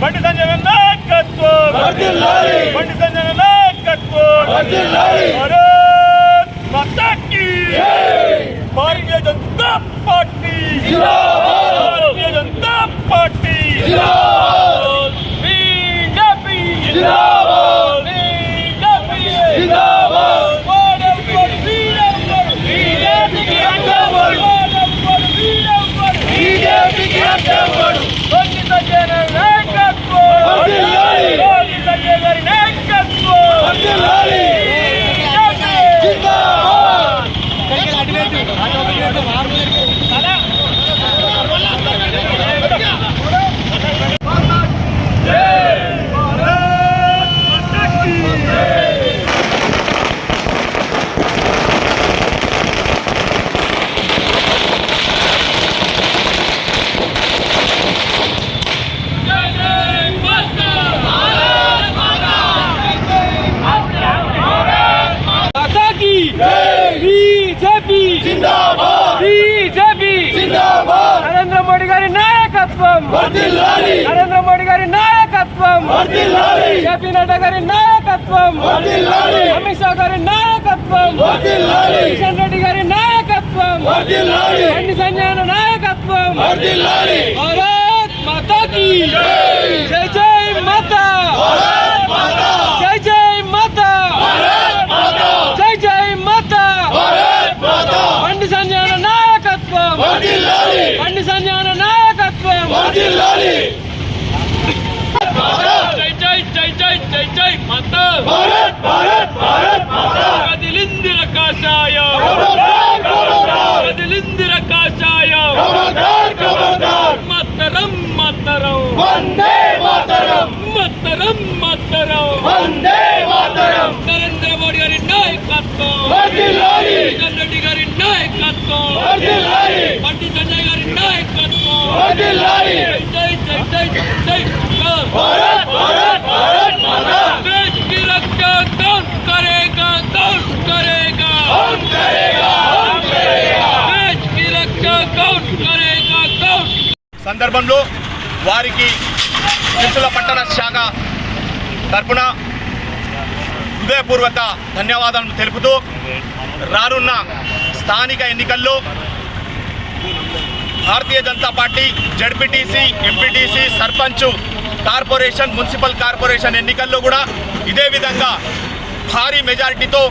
బండి సంజయ్ గారి నాయకత్వం బండి సంజయ్ గారి నాయకత్వం Bharat Mata key Bharatiya Janata party Bharatiya Janata party BJP BJP Narendra Modi గారి నాయకత్వం. జేపీ నడ్డా గారి నాయకత్వం. అమిత్ షా గారి నాయకత్వం. కిషన్ రెడ్డి గారి నాయకత్వం. బండి సంజయ్ నాయకత్వం. భారత్ మాతా జై. జై మాతా జై జై మాతా జై జై మాతా బండి సంజయ్ నాయకత్వం బండి సంజయ్ నాయకత్వం జై జై జై జై జై జై మాతా కదిలిందిర కాషాయం కదిలిందిర కాషాయం మత్తరం మత్తరం మత్తరం మత్తరం నరేంద్ర మోడీ గారి నాయకత్వం కిషన్ రెడ్డి గారి నాయకత్వం బండి సంజయ్ గారి నాయకత్వం జై జై జై జై జై देश సందర్భంలో వారికి సిరిసిల్ల పట్టణ శాఖ తరపున హృదయపూర్వక ధన్యవాదాలు తెలుపుతూ రానున్న స్థానిక ఎన్నికల్లో Bharatiya Janata party ZPTC MPTC sarpanch corporation municipal corporation ఎన్నికల్లో కూడా ఇదే విధంగా భారీ మెజారిటీతో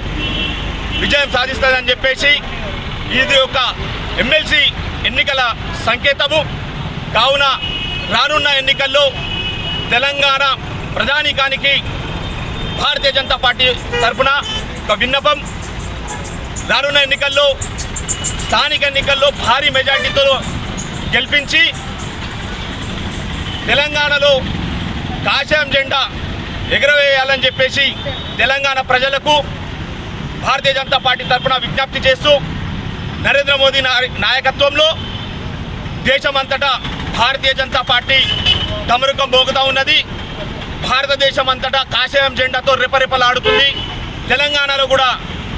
విజయం సాధిస్తుందని చెప్పేసి ఇది ఒక ఎమ్మెల్సీ ఎన్నికల సంకేతము. కావున రానున్న ఎన్నికల్లో తెలంగాణ ప్రధానికానికి భారతీయ జనతా పార్టీ తరఫున ఒక విన్నపం. రానున్న ఎన్నికల్లో స్థానిక ఎన్నికల్లో భారీ మెజార్టీతో గెలిపించి తెలంగాణలో కాషాయం జెండా ఎగురవేయాలని చెప్పేసి తెలంగాణ ప్రజలకు భారతీయ జనతా పార్టీ తరఫున విజ్ఞప్తి చేస్తూ నరేంద్ర మోదీ నాయకత్వంలో దేశమంతటా భారతీయ జనతా పార్టీ తమరుకం మోగుతూ ఉన్నది. భారతదేశం అంతటా కాషాయం జెండాతో రెపరెపలాడుతుంది. తెలంగాణలో కూడా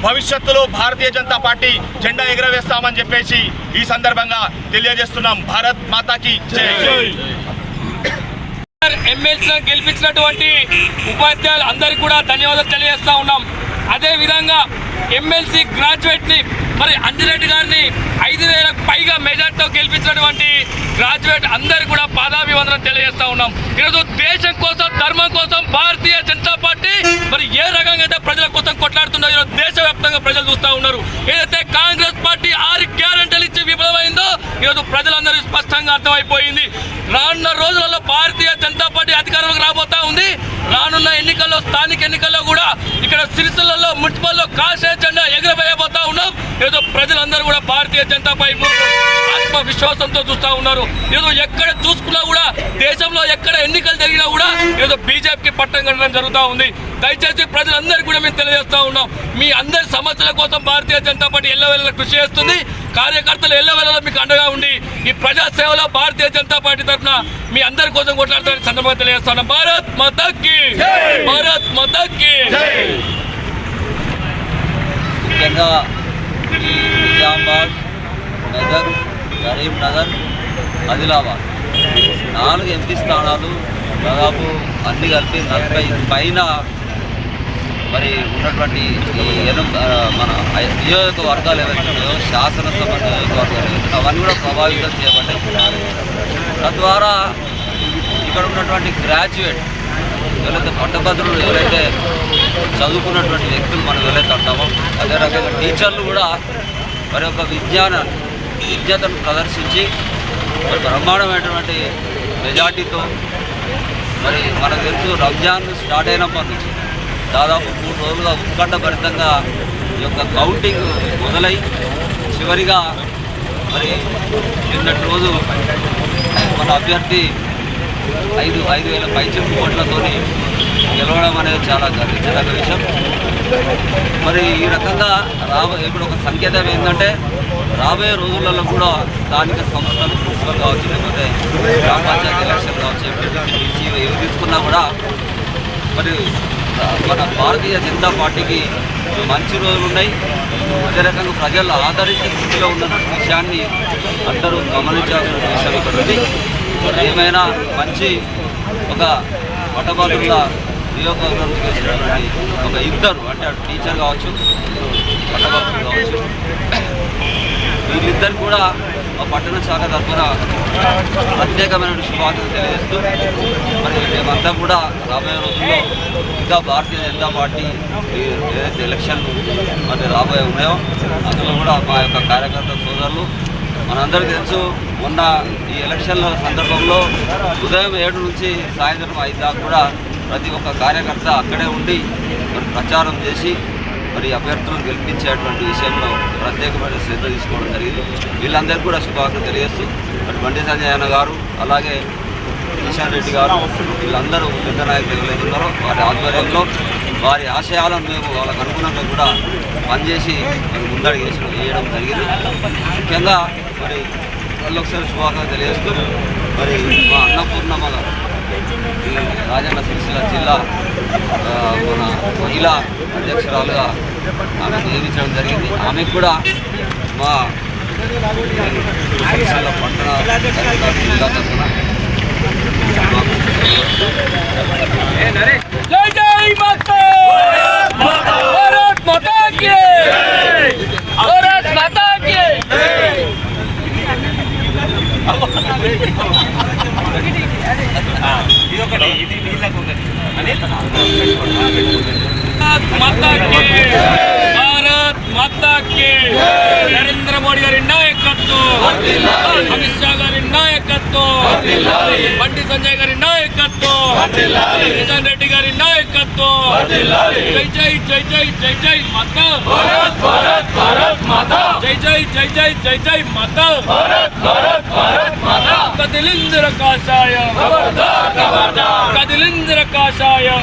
భవిష్యత్తులో భారతీయ జనతా పార్టీ జెండా ఎగురవేస్తామని చెప్పేసి ఈ సందర్భంగా తెలియజేస్తున్నాం. భారత్ మాతాకి జై. ఎమ్మెల్సీ గెలిపించినటువంటి ఉపాధ్యాయులు అందరికీ కూడా ధన్యవాదాలు తెలియజేస్తా ఉన్నాం. అదే విధంగా ఎమ్మెల్సీ గ్రాడ్యుయేట్ని మరి అంజిరెడ్డి గారిని ఐదు వేలకు పైగా మెజార్టీతో గెలిపించినటువంటి గ్రాడ్యుయేట్ అందరు కూడా పాదాభివందనం తెలియజేస్తా ఉన్నాం. ఈరోజు దేశం కోసం ధర్మం కోసం భారతీయ జనతా పార్టీ మరి ఏ రకంగా అయితే ప్రజల కోసం కొట్లాడుతుందో ఈరోజు దేశవ్యాప్తంగా ప్రజలు చూస్తా ఉన్నారు ఏదైతే కాంగ్రెస్ పార్టీ ఆరు గ్యారంటీలు ఇచ్చి విఫలమైందో ఈరోజు ప్రజలందరూ స్పష్టంగా అర్థమైపోయింది రానున్న రోజులలో భారతీయ జనతా పార్టీ అధికారంలోకి రాబోతా ఉంది రానున్న ఎన్నికల్లో స్థానిక ఎన్నికల్లో కూడా ఇక్కడ సిరిసిల్లలో మున్సిపల్లో కాషాయ జెండా ఎగురవేయబోతా ఉన్నాం. ఏదో ప్రజలందరూ కూడా భారతీయ జనతా పార్టీ ఆత్మ విశ్వాసంతో చూస్తా ఉన్నారు. ఏదో ఎక్కడ చూసుకున్నా కూడా దేశంలో ఎక్కడ ఎన్నికలు జరిగినా కూడా ఏదో బీజేపీకి పట్టం కట్టడం జరుగుతూ ఉంది. దయచేసి ప్రజలందరికీ కూడా మేము తెలియజేస్తా ఉన్నాం. మీ అందరి సమస్యల కోసం భారతీయ జనతా పార్టీ ఎల్లవేళ కృషి చేస్తుంది. కార్యకర్తలు ఎల్లవేళలో మీకు అండగా ఉండి ఈ ప్రజా సేవలో భారతీయ జనతా పార్టీ తరఫున మీ అందరి కోసం కొట్లాడతారని సందర్భంగా తెలియజేస్తున్నాం భారత్ మతకి! భారత్ మతకి! ముఖ్యంగా ఈ నిజామాబాద్ మెదక్ కరీంనగర్ ఆదిలాబాద్. నాలుగు ఎంపీ స్థానాలు దాదాపు అన్ని కలిపి నలభై పైన మరి ఉన్నటువంటి ఈ ఎను మన నియోజకవర్గాలు ఏవైతే ఉన్నాయో శాసనసభ నియోజకవర్గాలు ఏవైతే అవన్నీ కూడా ప్రభావితం చేయబడ్డాయి. తద్వారా ఇక్కడ ఉన్నటువంటి గ్రాడ్యుయేట్ ఎవరైతే పట్టభద్రులు ఎవరైతే చదువుకున్నటువంటి వ్యక్తులు మనం వెళ్ళే అంటామో అదే రకంగా టీచర్లు కూడా మరి యొక్క విజ్ఞానాన్ని విజ్ఞతను ప్రదర్శించి మరి బ్రహ్మాండమైనటువంటి మెజార్టీతో మరి మనకు తెలుసు రంజాన్ స్టార్ట్ అయినప్పటి నుంచి దాదాపు మూడు రోజులుగా ఉత్కంఠభరితంగా ఈ యొక్క కౌంటింగ్ మొదలై చివరిగా మరి నిన్నటి రోజు మన అభ్యర్థి ఐదు ఐదు వేల పైచిలుపు కోట్లతోని గెలవడం అనేది చాలా గర్వించదగ్గ విషయం మరి ఈ రకంగా రాబో ఇప్పుడు ఒక సంకేతం ఏంటంటే రాబోయే రోజులలో కూడా స్థానిక సంస్థలు మున్సిపల్ కావచ్చు లేకపోతే గ్రామ పంచాయతీ ఎలక్షన్ కావచ్చు ఎంపీటీసీ ఏవి తీసుకున్నా కూడా మరి మన భారతీయ జనతా పార్టీకి మంచి రోజులు ఉన్నాయి. అదే రకంగా ప్రజలు ఆదరించే స్థితిలో ఉన్న విషయాన్ని అందరూ గమనించాల్సిన విషయం ఇక్కడ ఉంది. ఏమైనా మంచి ఒక పట్టభద్రుల నియోజకవర్గం వచ్చినటువంటి ఒక ఇద్దరు అంటే అటు టీచర్ కావచ్చు పట్టభక్తులు కావచ్చు. వీళ్ళిద్దరు కూడా మా పట్టణ శాఖ తరఫున ప్రత్యేకమైన శుభాకాంక్షలు తెలియజేస్తూ మరి మేమంతా కూడా రాబోయే రోజుల్లో ఇంకా భారతీయ జనతా పార్టీ ఏదైతే ఎలక్షన్లు మరి రాబోయే ఉన్నాయో అందులో కూడా మా యొక్క కార్యకర్త సోదరులు మనందరికీ తెలుసు మొన్న ఈ ఎలక్షన్ల సందర్భంలో ఉదయం ఏడు నుంచి సాయంత్రం ఐదు దాకా కూడా ప్రతి ఒక్క కార్యకర్త అక్కడే ఉండి మరి ప్రచారం చేసి మరి అభ్యర్థులను గెలిపించేటువంటి విషయంలో ప్రత్యేకమైన శ్రద్ధ తీసుకోవడం జరిగింది. వీళ్ళందరికీ కూడా శుభాకాంక్షలు తెలియజేస్తూ మరి బండి సంజయన గారు అలాగే కిషన్ రెడ్డి గారు వీళ్ళందరూ పెద్ద నాయకులు ఎవరైతే వారి ఆధ్వర్యంలో వారి ఆశయాలను మేము వాళ్ళకు అనుగుణంగా కూడా పనిచేసి మరి ముందడుగు వేసి వేయడం జరిగింది. ముఖ్యంగా మరి ఒకసారి శుభాకాంక్షలు తెలియజేస్తూ మరి మా అన్నపూర్ణమ్మ గారు ఈ రాజన్న సిరిసిల్ల జిల్లా మన మహిళా అధ్యక్షురాలుగా ఆమె నియమించడం జరిగింది. ఆమెకు కూడా మా సిరిసిల్ల పట్టణ జిల్లా తరఫున జై జై మాతా భారత్ మాతా కి భారత్ మాతా కి భారత్ మాతా కి భారత్ మాతా కి నరేంద్ర మోడీ గారి నాయకత్వం అమిత్ షా గారి నాయకత్వం బండి సంజయ్ గారి నాయకత్వం కిషన్ రెడ్డి గారి నాయకత్వం జై జై జై జై జై జై మాత భారత్ భారత్ భారత్ మాత జై జై జై జై జై జై మాత భారత్ భారత్ భారత్ మాత కదిలింద్ర కాషాయం కదిలింద్ర కాషాయం